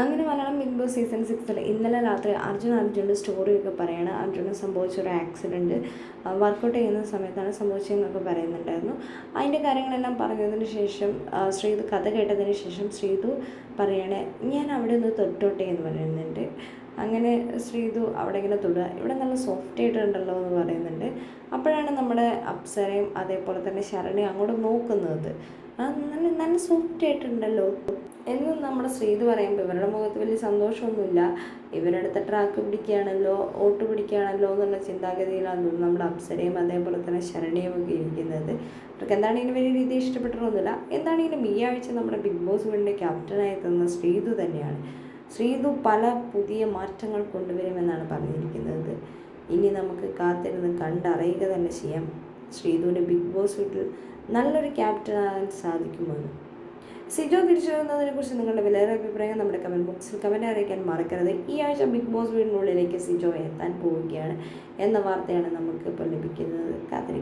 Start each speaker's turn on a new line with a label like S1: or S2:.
S1: അങ്ങനെ Malayalam big boss season സിക്സിൽ ഇന്നലെ രാത്രി അർജുൻ അർജുന്റെ സ്റ്റോറിയൊക്കെ പറയാണ്. അർജുന് സംഭവിച്ച ഒരു ആക്സിഡന്റ് വർക്കൗട്ട് ചെയ്യുന്ന സമയത്താണ് സംഭവിച്ചതെന്നൊക്കെ പറയുന്നുണ്ടായിരുന്നു. അതിന്റെ കാര്യങ്ങളെല്ലാം പറഞ്ഞതിന് ശേഷം ശ്രീതു കഥ കേട്ടതിന് ശേഷം ശ്രീതു പറയണേ ഞാൻ അവിടെ ഒന്ന് തൊട്ടോട്ടെ എന്ന് പറയുന്നുണ്ട്. അങ്ങനെ ശ്രീതു അവിടെ ഇങ്ങനെ തൊടുക. ഇവിടെ നല്ല സോഫ്റ്റ് ആയിട്ടുണ്ടല്ലോ എന്ന് പറയുന്നുണ്ട്. അപ്പോഴാണ് നമ്മുടെ അപ്സരയും അതേപോലെ തന്നെ ശരണയും അങ്ങോട്ട് നോക്കുന്നത്. നല്ല നല്ല സോഫ്റ്റ് ആയിട്ടുണ്ടല്ലോ. എന്ന് നമ്മുടെ ശ്രീത് പറയുമ്പോൾ ഇവരുടെ മുഖത്ത് വലിയ സന്തോഷമൊന്നുമില്ല. ഇവരുടെ അടുത്ത ട്രാക്ക് പിടിക്കുകയാണല്ലോ ഓട്ട് പിടിക്കുകയാണല്ലോ എന്നുള്ള ചിന്താഗതിയിലാണ് നമ്മുടെ അപ്സരയും അതേപോലെ തന്നെ ശരണിയും ഒക്കെ ഇരിക്കുന്നത്. അവർക്ക് എന്താണെങ്കിലും വലിയ രീതിയിൽ ഇഷ്ടപ്പെട്ടിട്ടൊന്നുമില്ല. എന്താണെങ്കിലും ഈ ആഴ്ച നമ്മുടെ ബിഗ് ബോസ് വീടിന്റെ ക്യാപ്റ്റനായി തന്ന ശ്രീതു തന്നെയാണ്. ശ്രീതു പല പുതിയ മാറ്റങ്ങൾ കൊണ്ടുവരുമെന്നാണ് പറഞ്ഞിരിക്കുന്നത്. ഇനി നമുക്ക് കാത്തിരുന്ന് കണ്ടറിയുക തന്നെ ചെയ്യാം. ശ്രീതുവിന്റെ ബിഗ് ബോസ് വീട്ടിൽ നല്ലൊരു ക്യാപ്റ്റനാകാൻ സാധിക്കുമെന്ന് സിജോ തിരിച്ചു വരുന്നതിനെ കുറിച്ച് നിങ്ങളുടെ വിലയേറെ അഭിപ്രായം നമ്മുടെ കമന്റ് ബോക്സിൽ കമന്റ് അറിയിക്കാൻ മറക്കരുത്. ഈ ആഴ്ച ബിഗ് ബോസ് വീടിനുള്ളിലേക്ക് സിജോ എത്താൻ പോവുകയാണ് എന്ന വാർത്തയാണ് നമുക്ക് ഇപ്പോൾ ലഭിക്കുന്നത്. കാത്തിരിക്കാം.